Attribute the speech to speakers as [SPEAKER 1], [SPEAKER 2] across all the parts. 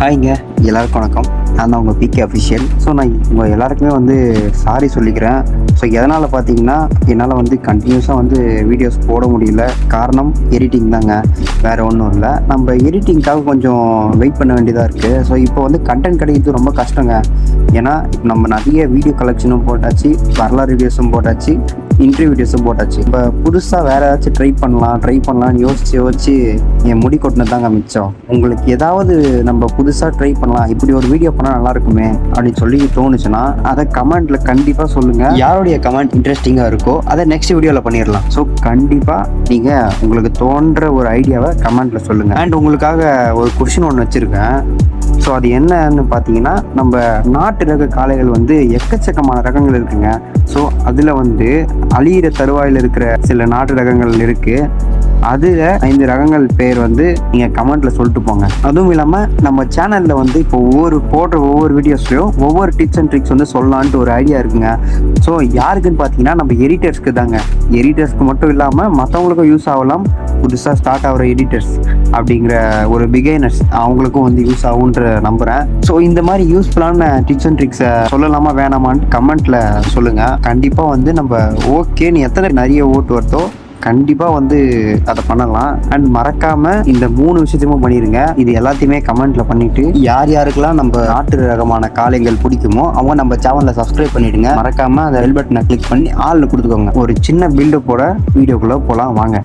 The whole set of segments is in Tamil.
[SPEAKER 1] ஹாய்ங்க எல்லாருக்கும் வணக்கம். நான் தான் உங்கள் பிகே அஃபிஷியல் ஸோ நான் உங்கள் எல்லாருக்குமே வந்து சாரி சொல்லிக்கிறேன். ஸோ எதனால் பார்த்தீங்கன்னா என்னால் வந்து கண்டினியூஸாக வந்து வீடியோஸ் போட முடியல. காரணம் எடிட்டிங் தாங்க. வேறு ஒன்றும் இல்லை. நம்ம எடிட்டிங்க்காக கொஞ்சம் வெயிட் பண்ண வேண்டியதாக இருக்குது ஸோ இப்போ வந்து கண்டென்ட் கிடைக்கிறது ரொம்ப கஷ்டங்க. ஏன்னா இப்போ நம்ம நிறைய வீடியோ கலெக்ஷனும் போட்டாச்சு வரலாறு வீடியோஸும் போட்டாச்சு. இன்டர்வியூ வீடியோஸும் போட்டாச்சு. இப்போ புதுசாக வேறு ஏதாச்சும் ட்ரை பண்ணலாம் ட்ரை பண்ணலாம்னு யோசிச்சு யோசிச்சு என் முடி கொட்டினது தாங்க மிச்சம். உங்களுக்கு ஏதாவது நம்ம புதுசாக ட்ரை பண்ணலாம் இப்படி ஒரு வீடியோ பண்ணால் நல்லா இருக்குமே அப்படின்னு சொல்லி தோணுச்சுன்னா அதை கமெண்ட்ல கண்டிப்பாக சொல்லுங்கள் யாருடைய கமெண்ட் இன்ட்ரெஸ்டிங்காக இருக்கோ அதை நெக்ஸ்ட் வீடியோவில் பண்ணிடலாம். ஸோ கண்டிப்பாக நீங்கள் உங்களுக்கு தோன்ற ஒரு ஐடியாவை கமெண்ட்ல சொல்லுங்கள் அண்ட் உங்களுக்காக ஒரு கொஷின் ஒன்று வச்சுருக்கேன். ஸோ அது என்னன்னு பார்த்தீங்கன்னா நம்ம நாட்டு ரக காளைகள் வந்து எக்கச்சக்கமான ரகங்கள் இருக்குங்க. ஸோ அதில் வந்து அழியிற தருவாயில் இருக்கிற சில நாட்டு ரகங்கள் இருக்குது அதில் ஐந்து ரகங்கள் பேர் வந்து நீங்கள் கமெண்ட்டில் சொல்லிட்டு போங்க. அதுவும் இல்லாமல் நம்ம சேனலில் வந்து இப்போ ஒவ்வொரு போடுற ஒவ்வொரு வீடியோஸ்லையும் ஒவ்வொரு டிப்ஸ் அண்ட் ட்ரிக்ஸ் வந்து சொல்லலான்ட்டு ஒரு ஐடியா இருக்குங்க. ஸோ யாருக்குன்னு பார்த்தீங்கன்னா நம்ம எடிட்டர்ஸ்க்கு தாங்க. எடிட்டர்ஸ்க்கு மட்டும் இல்லாமல் மற்றவங்களுக்கும் யூஸ் ஆகலாம். புதுசாக ஸ்டார்ட் ஆகிற எடிட்டர்ஸ் அப்படிங்கிற ஒரு பிகைனர்ஸ் அவங்களுக்கும் வந்து யூஸ் ஆகுன்ற நம்புகிறேன் ஸோ இந்த மாதிரி யூஸ்ஃபுல்லான டிப்ஸ் அண்ட் ட்ரிக்ஸை சொல்லலாமா வேணாமான்னு கமெண்ட்டில் சொல்லுங்கள் கண்டிப்பாக வந்து நம்ம ஓகேன்னு எத்தனை நிறைய ஓட்டு வருதோ கண்டிப்பாக வந்து அதை பண்ணலாம். அண்ட் மறக்காம இந்த மூணு விஷயத்தையும் பண்ணிடுங்க இது எல்லாத்தையுமே கமெண்ட்ல பண்ணிட்டு யார் யாருக்கெல்லாம் நம்ம நாட்டு ரகமான காளைகள் பிடிக்குமோ அவங்க நம்ம சேனலில் சப்ஸ்கிரைப் பண்ணிடுங்க. மறக்காம அந்த பெல் பட்டனை கிளிக் பண்ணி ஆளில் கொடுத்துக்கோங்க. ஒரு சின்ன பில்டப்போட வீடியோக்குள்ளே போகலாம் வாங்க.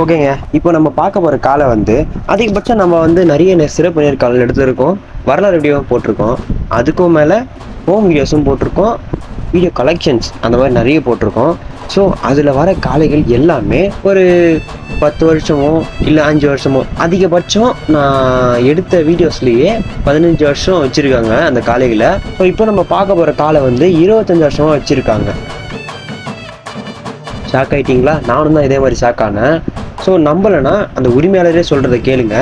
[SPEAKER 2] ஓகேங்க. இப்போ நம்ம பார்க்க போகிற காலை வந்து அதிகபட்சம் நம்ம வந்து நிறைய நெ- சிறப்பு நேர்காணல் எடுத்திருக்கோம். வரலாறு வீடியோ போட்டிருக்கோம். அதுக்கும் மேலே ஹோம் வீடியோஸும் போட்டிருக்கோம். வீடியோ கலெக்ஷன்ஸ் அந்த மாதிரி நிறைய போட்டிருக்கோம். ஸோ அதில் வர காளைகள் எல்லாமே ஒரு பத்து வருஷமோ இல்லை அஞ்சு வருஷமோ அதிகபட்சம் நான் எடுத்த வீடியோஸ்லேயே பதினஞ்சு வருஷம் வச்சுருக்காங்க அந்த காளைகளை ஸோ இப்போ நம்ம பார்க்க போகிற காளை வந்து இருபத்தஞ்சு வருஷமாக வச்சுருக்காங்க. ஷாக் ஆகிட்டிங்களா நானும் தான் இதே மாதிரி ஷாக் ஆனேன். ஸோ நம்பலைன்னா அந்த உரிமையாளரே சொல்கிறத கேளுங்க.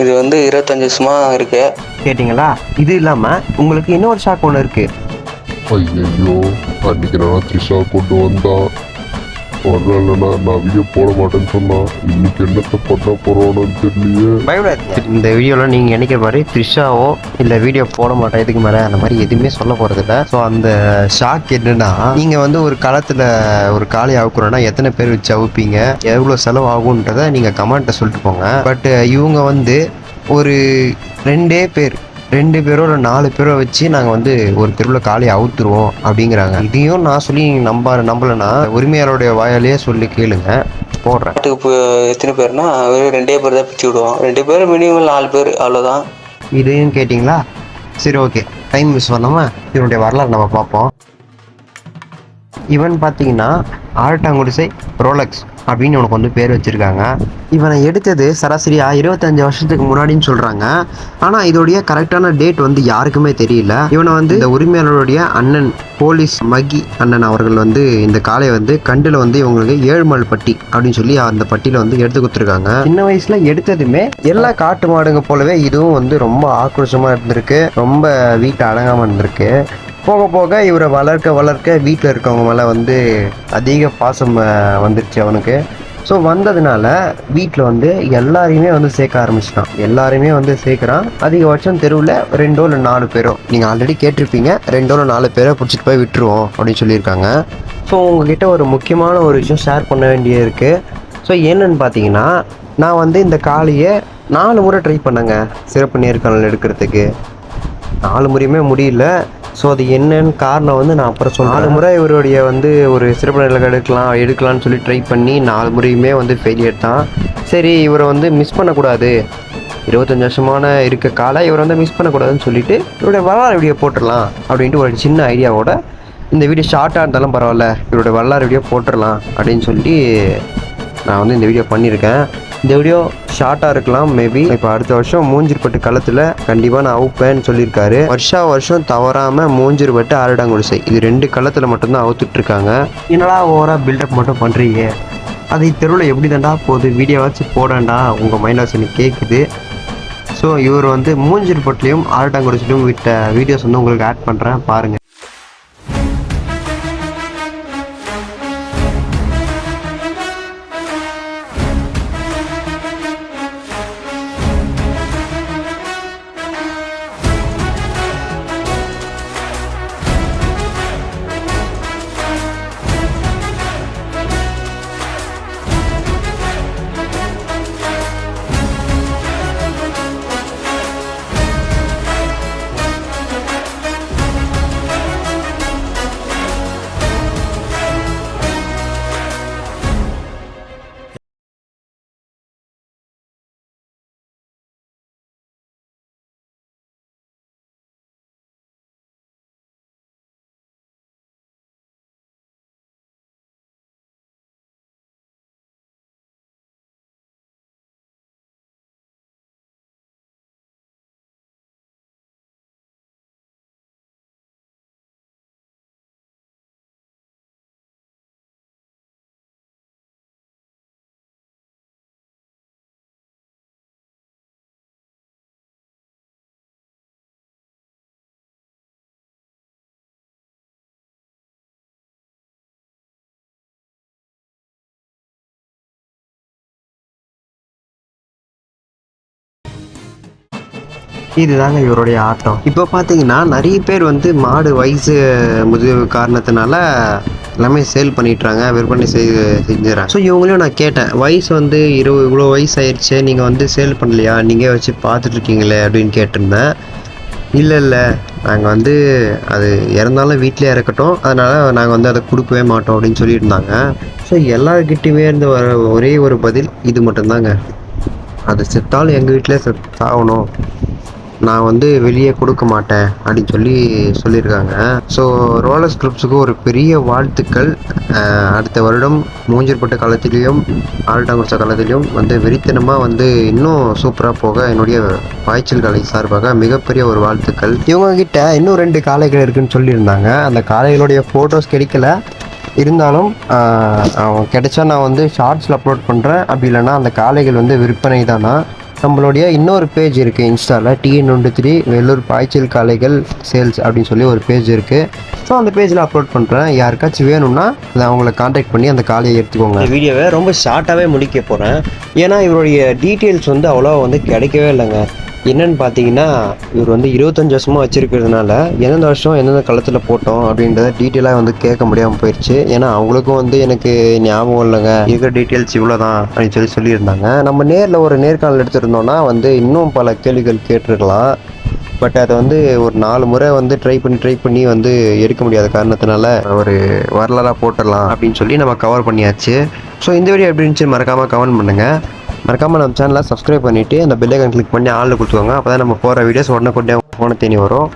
[SPEAKER 3] இது வந்து இருபத்தஞ்சு வருஷமா இருக்கு.
[SPEAKER 2] கேட்டிங்களா? இது இல்லாமல் உங்களுக்கு இன்னொரு ஷாக் ஒன்று இருக்குது
[SPEAKER 4] ஐயோ அன்னைக்கு நான் த்ரிஷா கொண்டு வந்தா வரலன்னா நான் வீடியோ போட மாட்டேன்னு சொன்னான் இன்னைக்கு என்னத்தை பண்ண போறோன்னு தெரியலையே.
[SPEAKER 2] பயப்படாதீங்க. இந்த வீடியோவில் நீங்கள் நினைக்கிற மாதிரி த்ரிஷாவோ இல்லை வீடியோ போட மாட்டேன் இதுக்கு மேலே அந்த மாதிரி எதுவுமே சொல்ல போகிறதில்ல ஸோ அந்த ஷாக் என்னன்னா நீங்கள் வந்து ஒரு களத்தில் ஒரு காளை அவுக்குறோன்னா எத்தனை பேர் வச்சு அவுப்பீங்க எவ்வளோ செலவு ஆகுன்றதை நீங்கள் கமெண்ட்டை சொல்லிட்டு போங்க. பட் இவங்க வந்து ஒரு ரெண்டே பேர் ரெண்டு பேரோ இல்லை நாலு பேரோ வச்சு நாங்கள் வந்து ஒரு தெருவில் காளையை அவுத்துருவோம் அப்படிங்கிறாங்க. இதையும் நான் சொல்லி நம்ப நம்பலைன்னா உரிமையாளருடைய வாயாலேயே சொல்லி கேளுங்க. போடுறேன்.
[SPEAKER 3] எத்தனை பேர்னா வெறும் ரெண்டே பேர் தான் பிச்சு விடுவோம். ரெண்டு பேர் மினிமம் நாலு பேர் அவ்வளோதான்
[SPEAKER 2] இதையும் கேட்டிங்களா? சரி ஓகே டைம் மிஸ் பண்ணாமல் இவனுடைய வரலாறு நம்ம பார்ப்போம். இவன் பார்த்தீங்கன்னா ஆழ்டாங்குடிசை ரோலக்ஸ். அப்படின்னு உனக்கு வந்து பேர் வச்சுருக்காங்க. இவனை எடுத்தது சராசரியாக இருபத்தஞ்சு வருஷத்துக்கு முன்னாடின்னு சொல்கிறாங்க ஆனால் இதோடைய கரெக்டான டேட் வந்து யாருக்குமே தெரியல. இவனை வந்து இந்த உரிமையாளருடைய அண்ணன் போலீஸ் மகி அண்ணன் அவர்கள் வந்து இந்த காளையை வந்து கண்டில் வந்து இவங்களுக்கு ஏழுமல் பட்டி அப்படின்னு சொல்லி அந்த பட்டியில் வந்து எடுத்து கொடுத்துருக்காங்க. சின்ன வயசில் எடுத்ததுமே எல்லா காட்டு மாடுங்க போலவே இதுவும் வந்து ரொம்ப ஆக்ரோஷமாக இருந்திருக்கு. ரொம்ப வீட்டை அடங்காமல் இருந்திருக்கு. போக போக இவரை வளர்க்க வளர்க்க வீட்டில் இருக்கவங்க மேலே வந்து அதிக பாசம் வந்துருச்சு அவனுக்கு. ஸோ வந்ததுனால வீட்டில் வந்து எல்லாரையுமே வந்து சேர்க்க ஆரம்பிச்சிட்டான். எல்லாரையுமே வந்து சேர்க்குறான். அதிகபட்சம் தெருவில் ரெண்டோ இல்லை நாலு பேரோ. நீங்கள் ஆல்ரெடி கேட்டிருப்பீங்க ரெண்டோ இல்லை நாலு பேரை பிடிச்சிட்டு போய் விட்டுருவோம் அப்படின்னு சொல்லியிருக்காங்க. ஸோ உங்ககிட்ட ஒரு முக்கியமான ஒரு விஷயம் ஷேர் பண்ண வேண்டியது இருக்குது ஸோ என்னன்னு பார்த்தீங்கன்னா நான் வந்து இந்த காலையை நாலு முறை ட்ரை பண்ணேங்க. சிறப்பு நேர்காணல் எடுக்கிறதுக்கு. நாலு முறையுமே முடியல. ஸோ அது என்னன்னு காரணம் வந்து நான் அப்புறம் சொல்றேன். நாலு முறை இவருடைய வந்து ஒரு சிறப்பு நிலைகள் எடுக்கலாம் எடுக்கலாம்னு சொல்லி ட்ரை பண்ணி நாலு முறையுமே வந்து ஃபெயிலியர் தான். சரி இவரை வந்து மிஸ் பண்ணக்கூடாது. இருபத்தஞ்சு வருஷமான இருக்க காலை இவரை வந்து மிஸ் பண்ணக்கூடாதுன்னு சொல்லிட்டு இவருடைய வரலாறு வீடியோ போட்டுடலாம் அப்படின்ட்டு ஒரு சின்ன ஐடியாவோட இந்த வீடியோ ஷார்ட்டாக இருந்தாலும் பரவாயில்ல இவருடைய வரலாறு வீடியோ போட்டுடலாம் அப்படின்னு சொல்லி நான் வந்து இந்த வீடியோ பண்ணியிருக்கேன். இந்த வீடியோ ஷார்ட்டாக இருக்கலாம் மேபி இப்போ அடுத்த வருஷம் மூஞ்சிற்பட்டு களத்தில் கண்டிப்பாக நான் அவுப்பேன்னு சொல்லியிருக்காரு. வருஷா வருஷம் தவறாமல் மூஞ்சிற்பட்டு ஆரடாங்குடிசை இது ரெண்டு களத்தில் மட்டும்தான் அவுத்துட்டு இருக்காங்க என்னடா ஓவராக பில்டப் மட்டும் பண்ணுறீங்க அது தெருவில் எப்படி தாண்டா போகுது? வீடியோவாச்சும் போடண்டா? உங்கள் மைண்ட் எனக்கு கேட்குது ஸோ இவர் வந்து மூஞ்சிற்பட்டிலையும் ஆரட்டாங்குறிச்சிலையும் விட்ட வீடியோஸ் வந்து உங்களுக்கு ஆட் பண்ணுறேன் பாருங்கள் இதுதாங்க இவருடைய ஆட்டம். இப்போ பார்த்தீங்கன்னா நிறைய பேர் வந்து மாடு வயசு முதிர்வு காரணத்தினால எல்லாமே சேல் பண்ணிட்டுறாங்க விற்பனை செய் செஞ்சுறாங்க. ஸோ இவங்களையும் நான் கேட்டேன் வயசு வந்து இருபது இவ்வளோ வயசு ஆயிடுச்சு நீங்கள் வந்து சேல் பண்ணலையா? நீங்கள் வச்சு பார்த்துட்ருக்கீங்களே அப்படின்னு கேட்டிருந்தேன். இல்லை இல்லை நாங்கள் வந்து அது இறந்தாலும் வீட்டிலே இறக்கட்டும். அதனால் நாங்கள் வந்து அதை கொடுக்கவே மாட்டோம் அப்படின்னு சொல்லியிருந்தாங்க. ஸோ எல்லாருக்கிட்டையுமே இருந்து வர ஒரே ஒரு பதில் இது மட்டும்தாங்க. அது செத்தாலும் எங்கள் வீட்டிலே செத் சாகணும். நான் வந்து வெளியே கொடுக்க மாட்டேன் அப்படின்னு சொல்லி சொல்லியிருக்காங்க. ஸோ ரோலர் கிளப்ஸுக்கு ஒரு பெரிய வாழ்த்துக்கள். அடுத்த வருடம் மூஞ்சற்பட்ட காலத்திலையும் ஆல்டாங்குடிச்ச காலத்திலையும் வந்து வெறித்தனமாக வந்து இன்னும் சூப்பராக போக என்னுடைய பாய்ச்சல் கலை சார்பாக மிகப்பெரிய ஒரு வாழ்த்துக்கள். இவங்க கிட்ட இன்னும் ரெண்டு காளைகள் இருக்குன்னு சொல்லியிருந்தாங்க. அந்த காளைகளுடைய ஃபோட்டோஸ் கிடைக்கல. இருந்தாலும் கிடைச்சா நான் வந்து ஷார்ட்ஸில் அப்லோட் பண்ணுறேன் அப்படி இல்லைன்னா அந்த காளைகள் வந்து விற்பனை தானா? நம்மளுடைய இன்னொரு பேஜ் இருக்குது இன்ஸ்டாவில் டிஎன் ஒன்று த்ரீ வெள்ளூர் பாய்ச்சல் கலைகள் சேல்ஸ் அப்படின்னு சொல்லி ஒரு பேஜ் இருக்குது ஸோ அந்த பேஜில் அப்லோட் பண்ணுறேன் யாருக்காச்சும் வேணும்னா அதை அவங்கள காண்டாக்ட் பண்ணி அந்த காலையை எடுத்துக்கோங்க. இந்த வீடியோவை ரொம்ப ஷார்ட்டாகவே முடிக்க போகிறேன் ஏன்னா இவருடைய டீட்டெயில்ஸ் வந்து அவ்வளோ வந்து கிடைக்கவே இல்லைங்க. என்னன்னு பார்த்தீங்கன்னா இவர் வந்து இருபத்தஞ்சு வருஷமாக வச்சிருக்கிறதுனால எந்தெந்த வருஷம் எந்தெந்த களத்தில் போட்டோம் அப்படின்றத டீட்டெயிலாக வந்து கேட்க முடியாமல் போயிடுச்சு ஏன்னா அவங்களுக்கும் வந்து எனக்கு ஞாபகம் இல்லைங்க. இருக்கிற டீட்டெயில்ஸ் இவ்வளோ தான் அப்படின்னு சொல்லி சொல்லியிருந்தாங்க. நம்ம நேரில் ஒரு நேர்காணல் எடுத்துருந்தோன்னா வந்து இன்னும் பல கேள்விகள் கேட்டிருக்கலாம். பட் அதை வந்து ஒரு நாலு முறை வந்து ட்ரை பண்ணி ட்ரை பண்ணி வந்து எடுக்க முடியாத காரணத்தினால ஒரு வரலாறாக போட்டுடலாம் அப்படின்னு சொல்லி நம்ம கவர் பண்ணியாச்சு. ஸோ இந்த வீடியோ எப்படி இருந்துச்சு மறக்காமல் கமெண்ட் பண்ணுங்கள் மறக்காமல் நம்ம சேனலை சப்ஸ்கிரைப் பண்ணிவிட்டு அந்த பெல்லைக்கன் கிளிக் பண்ணி ஆளில் கொடுத்துக்கோங்க. அப்போ தான் நம்ம போகிற வீடியோஸ் உடனே கொண்டே ஃபோனை தேனி வரும்.